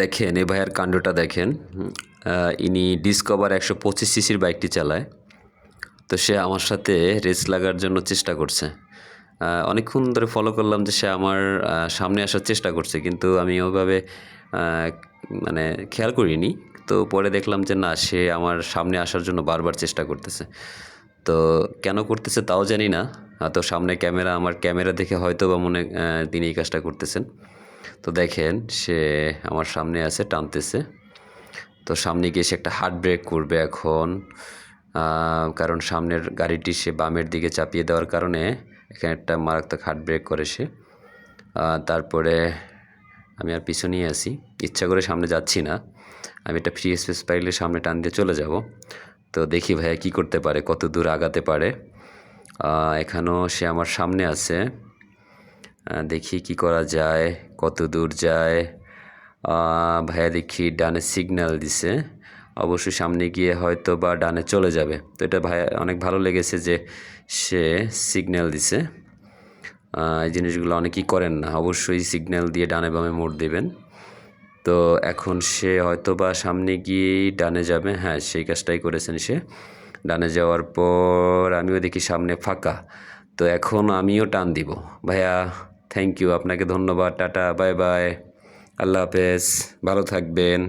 দেখেন এ ভাইয়ের কাণ্ডটা দেখেন। ইনি ডিসকভার একশো পঁচিশ সিসির বাইকটি চালায়। তো সে আমার সাথে রেস লাগার জন্য চেষ্টা করছে। অনেকক্ষণ ধরে ফলো করলাম যে সে আমার সামনে আসার চেষ্টা করছে। কিন্তু আমি ওভাবে মানে খেয়াল করিনি। তো পরে দেখলাম যে না, সে আমার সামনে আসার জন্য বারবার চেষ্টা করতেছে। তো কেন করতেছে তাও জানি না। তো সামনে ক্যামেরা, আমার ক্যামেরা দেখে হয়তো বা মনে তিনি এই কাজটা করতেছেন। তো দেখেন সে আমার সামনে আছে, টানতেছে। তো সামনে গিয়ে সে একটা হার্ট ব্রেক করবে এখন কারণ সামনের গাড়িটি সে বামের দিকে চাপিয়ে দেওয়ার কারণে এখানে একটা মারাত্মক হার্ট ব্রেক করে সে। তারপরে আমি আর পিছনেই আছি। ইচ্ছা করে সামনে যাচ্ছি না। আমি একটা ফ্রি স্পেস পাইলে সামনে টান দিয়ে চলে যাব। তো দেখি ভাইয়া কী করতে পারে, কত দূর আগাতে পারে। এখানেও সে আমার সামনে আছে। দেখি কি করা যায়, কত দূর যায়। ভাইয়া দেখি ডানে সিগন্যাল দিছে। অবশ্যই সামনে গিয়ে হয়তো বা ডানে চলে যাবে। তো এটা ভাইয়া, অনেক ভালো লেগেছে যে সে সিগন্যাল দিছে। এই জিনিসগুলো অনেকেই করেন না। অবশ্যই সিগন্যাল দিয়ে ডানে বামে মোড় দেবেন। তো এখন সে হয়তো বা সামনে গিয়েই ডানে যাবে। হ্যাঁ সেই কাজটাই করেছেন সে। ডানে যাওয়ার পর আমিও দেখি সামনে ফাঁকা। তো এখন আমিও টান দিব। ভাইয়া থ্যাংক ইউ আপনাকে ধন্যবাদ। Tata bye bye. আল্লাহ হাফেজ। ভালো থাকবেন।